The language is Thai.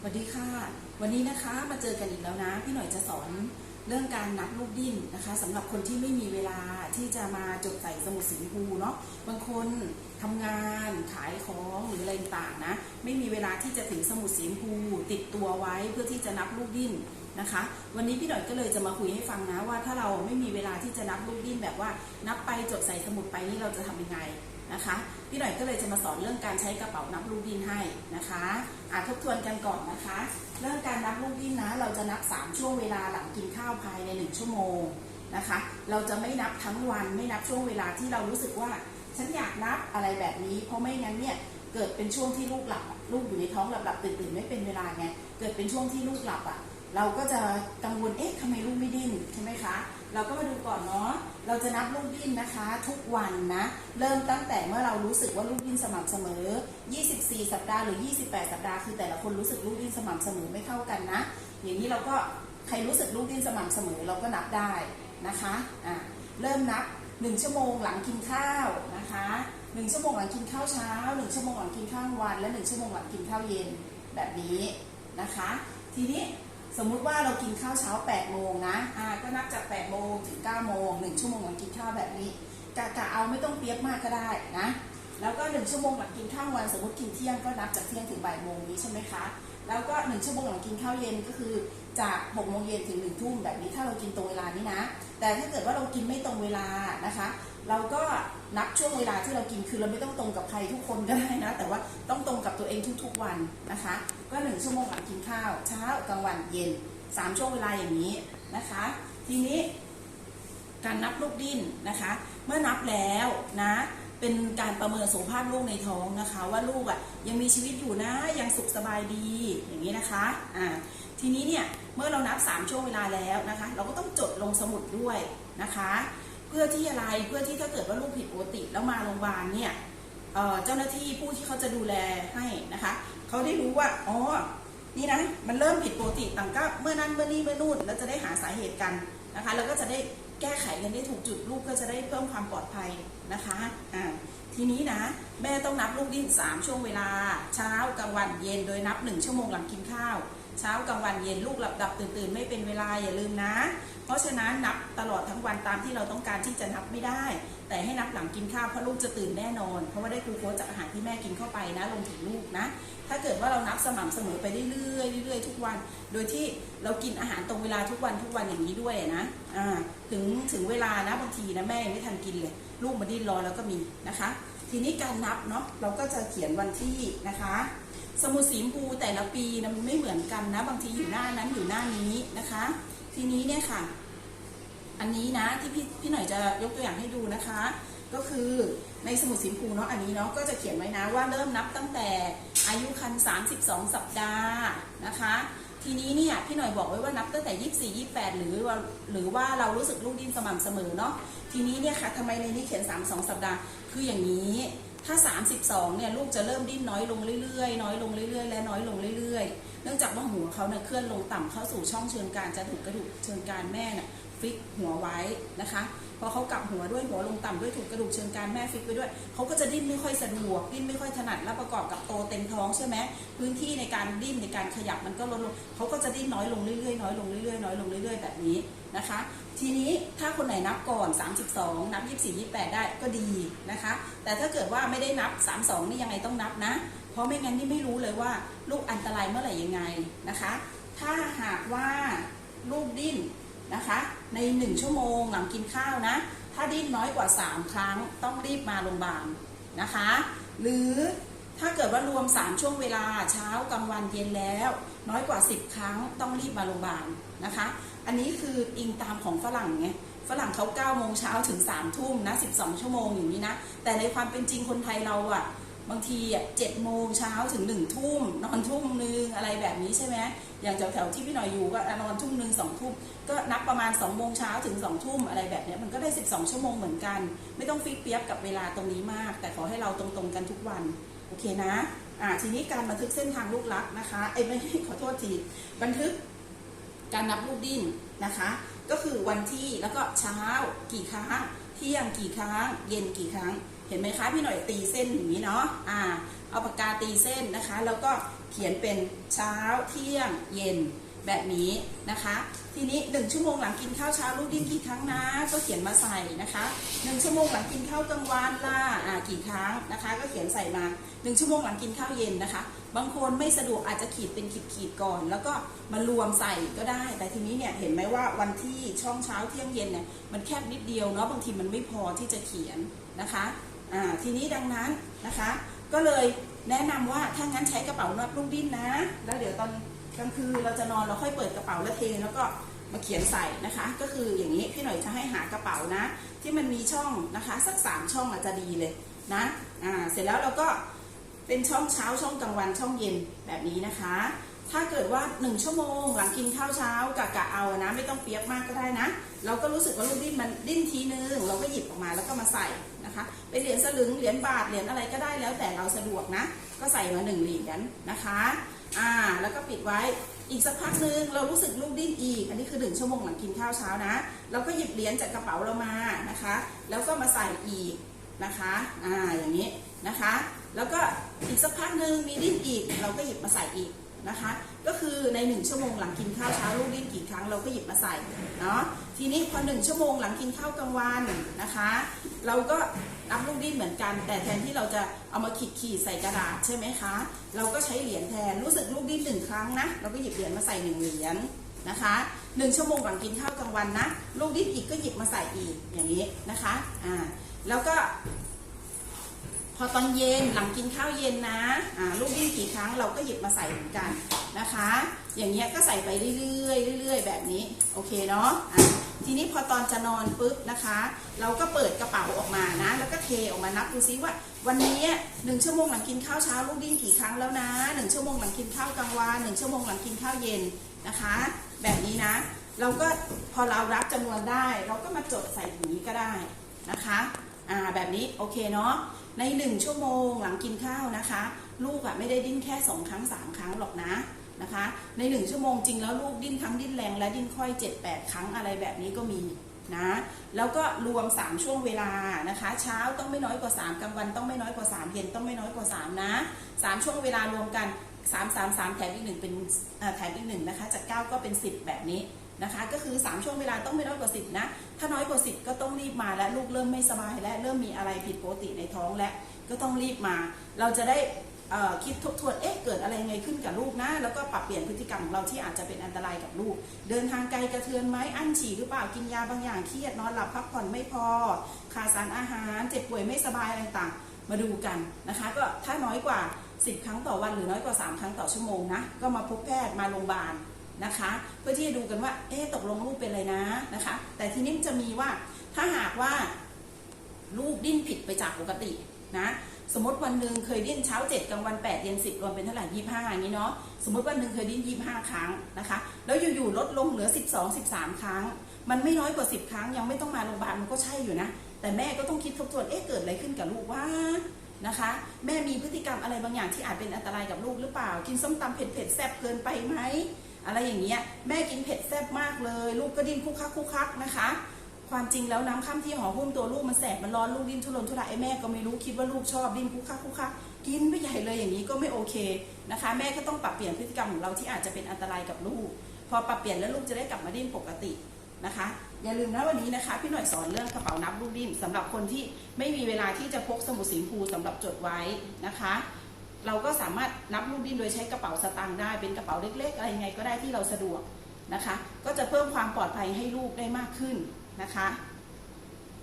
สวัสดีค่ะ วันนี้นะคะมาเจอกันอีกแล้วนะ พี่หน่อยจะสอนเรื่องการนับลูกดิ้นนะคะสำหรับคนที่ไม่มีเวลาที่จะมาจดใส่สมุดสีชมพูเนาะบางคนทำงานขายของหรืออะไรต่างๆนะ ไม่มีเวลาที่จะถือสมุดสีชมพูติดตัวไว้เพื่อที่จะนับลูกดิ้นนะคะ วันนี้พี่หน่อยก็เลยจะมาคุยให้ฟังนะว่าถ้าเราไม่มีเวลาที่จะนับลูกดิ้นแบบว่านับไปจดใส่สมุดไปนี่เราจะทำยังไง นะคะ พี่หน่อยก็เลยจะมาสอนเรื่องการใช้กระเป๋านับลูกดิ้นให้นะคะอะทบทวนกันก่อนนะคะ เรื่องการนับลูกดิ้นนะ เราจะนับ 3 ช่วงเวลาหลังกินข้าวภายใน 1 ชั่วโมงนะคะ เราจะไม่นับทั้งวันไม่นับช่วงเวลาที่เรารู้สึกว่าฉันอยากนับอะไรแบบนี้ เพราะไม่งั้นเนี่ยเกิดเป็นช่วงที่ลูกหลับลูกอยู่ในท้องหลับหลับตื่นตื่นไม่เป็นเวลาไงเกิดเป็นช่วงที่ลูกหลับอะเราก็จะกังวลเอ๊ะทำไมลูกไม่ดิ้นใช่ไหมคะ เราก็มาดูก่อนเนาะ เราจะนับลูกดิ้นนะคะ ทุกวันนะ เริ่มตั้งแต่เมื่อเรารู้สึกว่าลูกดิ้นสม่ำเสมอ 24 สัปดาห์หรือ 28 สัปดาห์คือแต่ละคนรู้สึกลูกดิ้นสม่ำเสมอไม่เท่ากันนะ อย่างนี้เราก็ใครรู้สึกลูกดิ้นสม่ำเสมอเราก็นับได้นะคะอะเริ่มนับ 1 ชั่วโมงหลังกินข้าวนะคะ1ชั่วโมงหลังกินข้าวเช้า 1 ชั่วโมงหลังกินข้าวกลางวัน และ 1 ชั่วโมงหลังกินข้าวเย็นแบบนี้นะคะ ทีนี้ สมมุติว่าเรากินข้าวเช้า8โมงนะอ่าก็นับจาก8โมงถึง9โมง1ชั่วโมงหลังกินข้าวแบบนี้กะกะเอาไม่ต้องเปียกมากก็ได้นะ แล้วก็ 1 ชั่วโมงหลังกินข้าววัน สมมติกินเที่ยงก็นับจากเที่ยงถึงบ่ายโมงนี้ใช่ไหมคะแล้วก็ 1 ชั่วโมงหลังกินข้าวเย็นก็คือจาก6โมงเย็นถึง1ทุ่มแบบนี้ถ้าเรากินตรงเวลานี้นะ แต่ถ้าเกิดว่าเรากินไม่ตรงเวลานะคะ เราก็นับช่วงเวลาที่เรากินคือเราไม่ต้องตรงกับใครทุกคนก็ได้นะ แต่ว่าต้องตรงกับ ตัวเองทุกๆวันนะคะ ก็1ชั่วโมงหลังกินข้าว เช้ากลางวันเย็น3ช่วงเวลาอย่างนี้นะคะ ทีนี้การนับลูกดิ้นนะคะ เมื่อนับแล้วนะ เป็นการประเมินสุขภาพลูกในท้องนะคะ ว่าลูกอะยังมีชีวิตอยู่นะยังสุขสบายดีอย่างนี้นะคะอ่าทีนี้เนี่ยเมื่อเรานับ 3 ช่วงเวลาแล้วนะคะ เราก็ต้องจดลงสมุดด้วยนะคะ เพื่อที่อะไรเพื่อที่ถ้าเกิดว่าลูกผิดปกติแล้วมาโรงพยาบาลเนี่ย เจ้าหน้าที่ผู้ที่เขาจะดูแลให้นะคะเขาได้รู้ว่าอ๋อนี่นะมันเริ่มผิดปกติต่างก็เมื่อนั้นเมื่อนี้เมื่อนู่นแล้วจะได้หาสาเหตุกันนะคะแล้วก็จะได้แก้ไขกันได้ถูกจุดลูกก็จะได้เพิ่มความปลอดภัยนะคะอ่าทีนี้นะแม่ต้องนับลูกดิ้น3 ช่วงเวลา เช้ากลางวันเย็นโดยนับ 1 ชั่วโมงหลังกินข้าว เช้ากลางวันเย็นลูกหลับดับตื่นตื่นไม่เป็นเวลาอย่าลืมนะ เพราะฉะนั้นนับตลอดทั้งวันตามที่เราต้องการที่จะนับไม่ได้ แต่ให้นับหลังกินข้าวเพราะลูกจะตื่นแน่นอน เพราะว่าได้กลูโคสจากอาหารที่แม่กินเข้าไปนะลงถึงลูกนะ ถ้าเกิดว่าเรานับสม่ำเสมอไปเรื่อยๆเรื่อยๆทุกวัน โดยที่เรากินอาหารตรงเวลาทุกวันทุกวันอย่างนี้ด้วยนะอ่าถึงถึงเวลานะบางทีนะแม่ไม่ทันกินเลยลูกมาดิ้นรอแล้วก็มีนะคะ ทีนี้การนับเนาะเราก็จะเขียนวันที่นะคะ สมุดสีชมพูแต่ละปีนะมันไม่เหมือนกันนะ บางทีอยู่หน้านั้นอยู่หน้านี้นะคะ ทีนี้เนี่ยค่ะ อันนี้นะที่พี่พี่หน่อยจะยกตัวอย่างให้ดูนะคะ ก็คือในสมุดสีชมพูเนาะอันนี้เนาะก็จะเขียนไว้นะว่าเริ่มนับตั้งแต่อายุครรภ์32 สัปดาห์นะคะ ทีนี้เนี่ยพี่หน่อยบอกไว้ว่านับตั้งแต่ 24 28 หรือว่าหรือว่าเรารู้สึกลูกดิ้นสม่ำเสมอเนาะทีนี้เนี่ยค่ะทำไมในนี้เขียน 32 สัปดาห์คืออย่างนี้ ถ้า 32เนี่ยลูกจะเริ่มดิ้นน้อยลงเรื่อยๆ น้อยลงเรื่อยๆ และน้อยลงเรื่อยๆ เนื่องจากว่าหัวเขาเนี่ยเคลื่อนลงต่ำเข้าสู่ช่องเชิงกรานจะถูกกระดูกเชิงกรานแม่น่ะฟิกหัวไว้นะคะ พอเขากลับหัวด้วยหัวลงต่ำด้วยถูกกระดูกเชิงกรานแม่ฟิกไปด้วยเขาก็จะดิ้นไม่ค่อยสะดวกดิ้นไม่ค่อยถนัดแล้วประกอบกับโตเต็มท้องใช่ไหมพื้นที่ในการดิ้นในการขยับมันก็ลดลงเขาก็จะดิ้นน้อยลงเรื่อยๆน้อยลงเรื่อยๆน้อยลงเรื่อยๆแบบนี้นะคะ ทีนี้ถ้าคนไหนนับก่อน 32 นับ 24 28 ได้ก็ดีนะคะ แต่ถ้าเกิดว่าไม่ได้นับ 32 นี่ยังไงต้องนับนะ เพราะไม่งั้นนี่ไม่รู้เลยว่าลูกอันตรายเมื่อไหร่ยังไงนะคะ ถ้าหากว่าลูกดิ้นนะคะ ใน 1 ชั่วโมงหลังกินข้าวนะ ถ้าดิ้นน้อยกว่า 3 ครั้งต้องรีบมาโรงพยาบาลนะคะ หรือถ้าเกิดว่ารวม 3 ช่วงเวลาเช้ากลางวันเย็นแล้ว น้อยกว่า 10 ครั้งต้องรีบมาโรงพยาบาลนะคะ อันนี้คืออิงตามของฝรั่งไงฝรั่งเขา9โมงเช้าถึง3ทุ่มนะ 12 ชั่วโมงอย่างนี้นะ แต่ในความเป็นจริงคนไทยเราอะ บางทีอะ7โมงเช้าถึง1ทุ่มนอนทุ่มนึงอะไรแบบนี้ใช่ไหมอย่างแถวๆที่พี่หน่อยอยู่ก็นอนทุ่มนึงสองทุ่มก็นับประมาณ2โมงเช้าถึง2ทุ่มอะไรแบบนี้มันก็ได้12ชั่วโมงเหมือนกัน ไม่ต้องฟิกเปียบกับเวลาตรงนี้มาก แต่ขอให้เราตรงๆกันทุกวันโอเคนะอ่าทีนี้การบันทึกเส้นทางลูกลักนะคะเอ้ไม่ขอโทษทีบันทึกการนับลูกดิ้นนะคะ ก็คือวันที่แล้วก็เช้ากี่ครั้งเที่ยงกี่ครั้ง เย็นกี่ครั้ง เห็นไหมคะพี่หน่อยตีเส้นอย่างนี้เนาะอ่าเอาปากกาตีเส้นนะคะ แล้วก็เขียนเป็นเช้าเที่ยงเย็นแบบนี้นะคะ ทีนี้ 1 ชั่วโมงหลังกินข้าวเช้าลูกดิ้นกี่ครั้งนะ ก็เขียนมาใส่นะคะ 1 ชั่วโมงหลังกินข้าวกลางวันล่ะอ่ากี่ครั้งนะคะ ก็เขียนใส่มา 1 ชั่วโมงหลังกินข้าวเย็นนะคะ บางคนไม่สะดวกอาจจะขีดเป็นขีดๆก่อน แล้วก็มารวมใส่ก็ได้ แต่ทีนี้เนี่ยเห็นไหมว่าวันที่ช่องเช้าเที่ยงเย็นเนี่ยมันแคบนิดเดียวเนาะบางทีมันไม่พอที่จะเขียนนะคะ ทีนี้ดังนั้นนะคะ ก็เลยแนะนำว่าถ้างั้นใช้กระเป๋านวดลูกดิ้นนะ แล้วเดี๋ยวตอนกลางคืนเราจะนอนเราค่อยเปิดกระเป๋าแล้วเทแล้วก็มาเขียนใส่นะคะ ก็คืออย่างนี้พี่หน่อยจะให้หากระเป๋านะ ที่มันมีช่องนะคะ สักสามช่องอาจจะดีเลยนะอ่าเสร็จแล้วเราก็เป็นช่องเช้าช่องกลางวันช่องเย็นแบบนี้นะคะ ถ้าเกิดว่า 1 ชั่วโมง หลังกินข้าวเช้ากะกะเอานะไม่ต้องเปียกมากก็ได้นะ เราก็รู้สึกว่าลูกดิ้นมันดิ้นทีนึงเราก็หยิบออกมาแล้วก็มาใส่ นะคะเป็นเหรียญสลึงเหรียญบาทเหรียญอะไรก็ได้แล้วแต่เราสะดวกนะ ก็ใส่มาหนึ่งเหรียญนะคะอ่าแล้วก็ปิดไว้อีกสักพักหนึ่งเรารู้สึกลูกดิ้นอีก อันนี้คือหนึ่งชั่วโมงหลังกินข้าวเช้านะ เราก็หยิบเหรียญจากกระเป๋าเรามานะคะ แล้วก็มาใส่อีกนะคะอ่าอย่างนี้นะคะ แล้วก็อีกสักพักหนึ่งมีดิ้นอีก เราก็หยิบมาใส่อีก นะคะ ก็คือในหนึ่งชั่วโมงหลังกินข้าวเช้าลูกดิ้นกี่ครั้งเราก็หยิบมาใส่เนาะทีนี้พอหนึ่งชั่วโมงหลังกินข้าวกลางวันนะคะ เราก็นับลูกดิ้นเหมือนกัน แต่แทนที่เราจะเอามาขีดขีดใส่กระดาษใช่ไหมคะ เราก็ใช้เหรียญแทนรู้สึกลูกดิ้นหนึ่งครั้งนะเราก็หยิบเหรียญมาใส่หนึ่งเหรียญนะคะหนึ่งชั่วโมงหลังกินข้าวกลางวันนะลูกดิ้นอีกก็หยิบมาใส่อีกอย่างนี้นะคะอ่าแล้วก็ พอตอนเย็นหลังกินข้าวเย็นนะอ่าลูกดิ้นกี่ครั้งเราก็หยิบมาใส่เหมือนกันนะคะ อย่างเงี้ยก็ใส่ไปเรื่อยๆเรื่อยๆ แบบนี้โอเคเนาะอะทีนี้พอตอนจะนอนปุ๊บนะคะ เราก็เปิดกระเป๋าออกมานะ แล้วก็เทออกมานับดูซิว่า วันนี้หนึ่งชั่วโมงหลังกินข้าวเช้าลูกดิ้นกี่ครั้งแล้วนะหนึ่งชั่วโมงหลังกินข้าวกลางวันหนึ่งชั่วโมงหลังกินข้าวเย็นนะคะ แบบนี้นะ เราก็พอเรารับจำนวนได้ เราก็มาจดใส่ถุงนี้ก็ได้นะคะ อ่าแบบนี้โอเคเนาะในหนึ่งชั่วโมงหลังกินข้าวนะคะ ลูกอะไม่ได้ดิ้นแค่สองครั้งสามครั้งหรอกนะนะคะ ในหนึ่งชั่วโมงจริงแล้วลูกดิ้นทั้งดิ้นแรงและดิ้นค่อยเจ็ดแปดครั้งอะไรแบบนี้ก็มีนะแล้วก็รวม 3 ช่วงเวลานะคะ เช้าต้องไม่น้อยกว่า 3กลางวันต้องไม่น้อยกว่า 3 เย็นต้องไม่น้อยกว่า 3 นะ 3 ช่วงเวลารวมกัน 3 3 3 แถมอีกหนึ่งเป็นเอ่อแถมอีกหนึ่งนะคะจาก 9 ก็เป็น 10 แบบนี้ นะคะ ก็คือ 3 ช่วงเวลาต้องไม่น้อยกว่า 10 นะ ถ้าน้อยกว่า 10 ก็ต้องรีบมาและลูกเริ่มไม่สบายและเริ่มมีอะไรผิดปกติในท้องและก็ต้องรีบมา เราจะได้คิดทบทวน เอ๊ะ เกิดอะไรไงขึ้นกับลูกนะ แล้วก็ปรับเปลี่ยนพฤติกรรมของเราที่อาจจะเป็นอันตรายกับลูก เดินทางไกลกระเทือนไหมอั้นฉี่หรือเปล่า กินยาบางอย่าง เครียด นอนหลับพักผ่อนไม่พอ ขาดสารอาหาร เจ็บป่วยไม่สบายอะไรต่าง มาดูกันนะคะ ก็ถ้าน้อยกว่า 10 ครั้งต่อวันหรือน้อยกว่า 3 ครั้งต่อชั่วโมงนะ ก็มาพบแพทย์ มาโรงพยาบาล นะคะ เพื่อที่จะดูกันว่า เอ๊ะตกลงลูกเป็นอะไรนะนะคะ แต่ทีนี้จะมีว่าถ้าหากว่าลูกดิ้นผิดไปจากปกตินะสมมติวันหนึ่งเคยดิ้นเช้าเจ็ดกลางวันแปดเย็นสิบรวมเป็นเท่าไหร่ยี่ห้าอย่างนี้เนาะสมมติวันหนึ่งเคยดิ้นยี่ห้าครั้งนะคะ แล้วอยู่ๆลดลงเหลือสิบสองสิบสามครั้ง มันไม่น้อยกว่าสิบครั้ง ยังไม่ต้องมาโรงพยาบาลมันก็ใช่อยู่นะ แต่แม่ก็ต้องคิดทบทวนเอ๊ะเกิดอะไรขึ้นกับลูกว่านะคะ แม่มีพฤติกรรมอะไรบางอย่างที่อาจเป็นอันตรายกับลูกหรือเปล่า กินส้มตำเผ็ดๆแซ่บเกินไปไหม อะไรอย่างเงี้ยแม่กินเผ็ดแซ่บมากเลย ลูกก็ดิ้นคุกคักคุกคักนะคะ ความจริงแล้วน้ำข้ามที่ห่อหุ้มตัวลูกมันแสบมันร้อนลูกดิ้นทุรนทุรายไอแม่ก็ไม่รู้คิดว่าลูกชอบดิ้นคุกคักคุกคักกินไปใหญ่เลยอย่างนี้ก็ไม่โอเคนะคะ แม่ก็ต้องปรับเปลี่ยนพฤติกรรมของเราที่อาจจะเป็นอันตรายกับลูก พอปรับเปลี่ยนแล้วลูกจะได้กลับมาดิ้นปกตินะคะ อย่าลืมนะวันนี้นะคะ พี่หน่อยสอนเรื่องกระเป๋านับลูกดิ้นสำหรับคนที่ไม่มีเวลาที่จะพกสมุดสีชมพูสำหรับจดไว้นะคะ เราก็สามารถนับลูกดิ้นโดยใช้กระเป๋าสตางค์ได้เป็นกระเป๋าเล็ก ๆ อะไรยังไงก็ได้ที่เราสะดวกนะคะ ก็จะเพิ่มความปลอดภัยให้ลูกได้มากขึ้นนะคะ